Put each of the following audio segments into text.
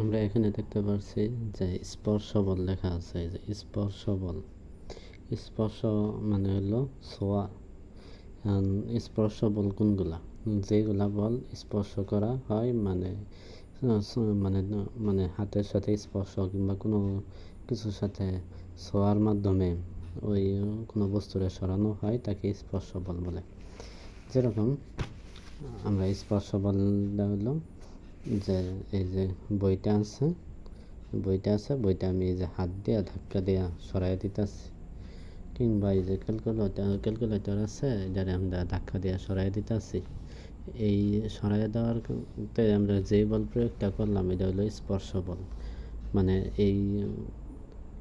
আমরা এখানে দেখতে পাচ্ছি যে স্পর্শ বল লেখা আছে, যে স্পর্শ বল স্পর্শ মানে হলো ছোঁয়া। স্পর্শ বল কোনগুলা? যেগুলা বল স্পর্শ করা হয় মানে মানে মানে হাতের সাথে স্পর্শ কিংবা কোনো কিছুর সাথে ছোঁয়ার মাধ্যমে ওই কোনো বস্তুরে সরানো হয়, তাকে স্পর্শ বল। বলে যেরকম আমরা স্পর্শ বলটা হলো যে, এই যে বইটা আছে বইটা আছে, বইটা আমি এই যে হাত দিয়া ধাক্কা দিয়া সরাই দিতেছি। কিংবা এই যে ক্যালকুলেটর ক্যালকুলেটর আছে, এটারে আমরা ধাক্কা দিয়া সরাই দিতেছি। এই সরাই দেওয়ার আমরা যে বল প্রয়োগটা করলাম, এটা হলো স্পর্শ বল। মানে এই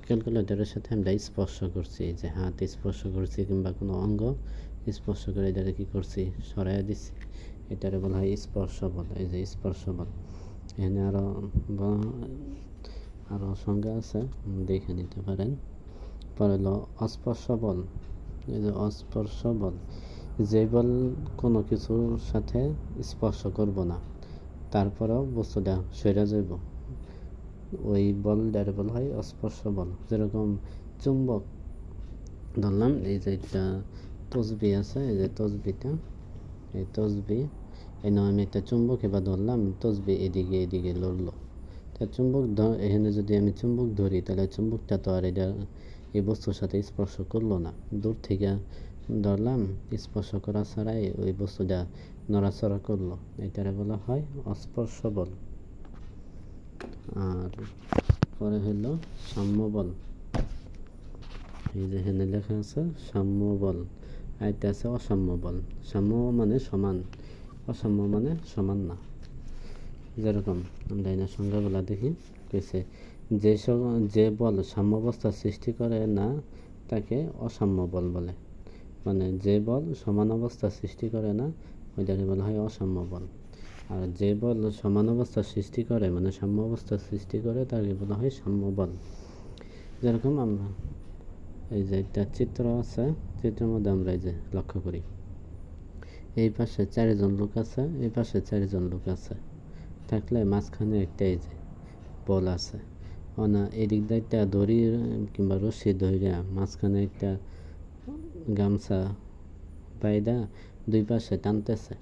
ক্যালকুলেটরের সাথে আমরা স্পর্শ করছি যে হাত স্পর্শ করছি কিংবা কোনো অঙ্গ স্পর্শ করে এটারে কি করছি? সরাই দিছি। এটারে বলা হয় স্পর্শ বল এই যে স্পর্শ বল এখানে আরও আরও সংজ্ঞা আছে, দেখে নিতে পারেন। পরে হলো অস্পর্শ বল এই যে অস্পর্শ বল যে বল কোনো কিছুর সাথে স্পর্শ করব না, তারপরেও বস্তুটা সরে যাইব। ওই বল যার বলা হয় অস্পর্শ বল যেরকম চুম্বক, ধরলাম, এই যে একটা তসবি আছে, এই যে তসবিটা। তসবি, এই নয় আমি একটা চুম্বক এবার ধরলাম, তসবি এদিকে এদিকে লড়লো। তা চুম্বক এখানে যদি আমি চুম্বক ধরি, তাহলে চুম্বকটা তো আর এটা এই বস্তুর সাথে স্পর্শ করল না। দূর থেকে ধরলাম, স্পর্শ করা ছাড়াই ওই বস্তুটা নড়াচড়া করল। এটারে বলা হয় অস্পর্শ বল আর পরে হলো সাম্য বল এই যে এখানে লেখা আছে সাম্য বল এটা আছে অসাম্য বল সাম্য মানে সমান। অসাম্য মানে সমান না। যেরকম আমরা এখানে সংজ্ঞাগুলা দেখি, কইছে, যে যে বল সাম্যাবস্থা সৃষ্টি করে না, তাকে অসাম্য বল। বলে মানে যে বল সমান অবস্থা সৃষ্টি করে না, ওইটাকে বলা হয় অসাম্য বল আর যে বল সমান অবস্থা সৃষ্টি করে মানে সাম্য অবস্থা সৃষ্টি করে, তাকে বলা হয় সাম্য বল যেরকম আমরা এই যে একটা চিত্র আছে, চিত্রের মধ্যে আমরা এই যে লক্ষ্য করি। এই পাশে চারিজন লোক আছে, এই পাশে চারিজন লোক আছে। থাকলে মাঝখানে একটা এই যে বল আছে। না এদিক দিয়ে একটা দড়ি কিংবা রশি ধরিয়া মাঝখানে একটা গামছা বাইদা দুই পাশে টানতেছে।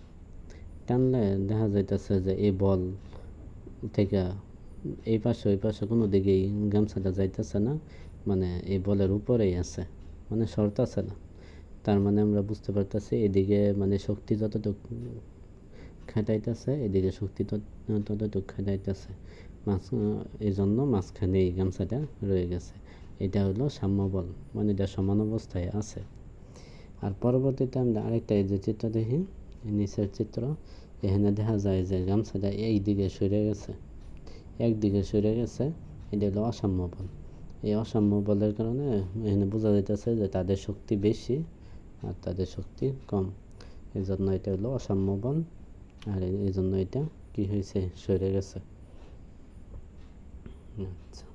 টানলে দেখা যাইতেছে যে এই বল থেকে এই পাশে ওই পাশে কোনো দিকেই গামছাটা যাইতেছে না। মানে এই বলের উপরেই আছে। মানে শর্ত আছে না। তার মানে আমরা বুঝতে পারতেছি এদিকে মানে শক্তি যতটুকু খাটাইতেছে, এদিকে শক্তি তত- ততটুকু খাটাইতেছে। মাছ এই জন্য মাঝখানে এই গামছাটা রয়ে গেছে। এটা হলো সাম্য বল। মানে এটা সমান অবস্থায় আছে। আর পরবর্তীতে আমরা আরেকটা এই যে চিত্র দেখি নিচের চিত্র, এখানে দেখা যায় যে গামছাটা এই দিকে সরে গেছে। একদিকে সরে গেছে, এটা হলো অসাম্য বল। এই অসাম্য বলের কারণে এখানে বোঝা যাইতেছে যে তাদের শক্তি বেশি আর তাদের শক্তি কম। এই জন্য এটা হলো অসাম্য বল আর এই- জন্য এটা কি হয়েছে? সরে গেছে। আচ্ছা।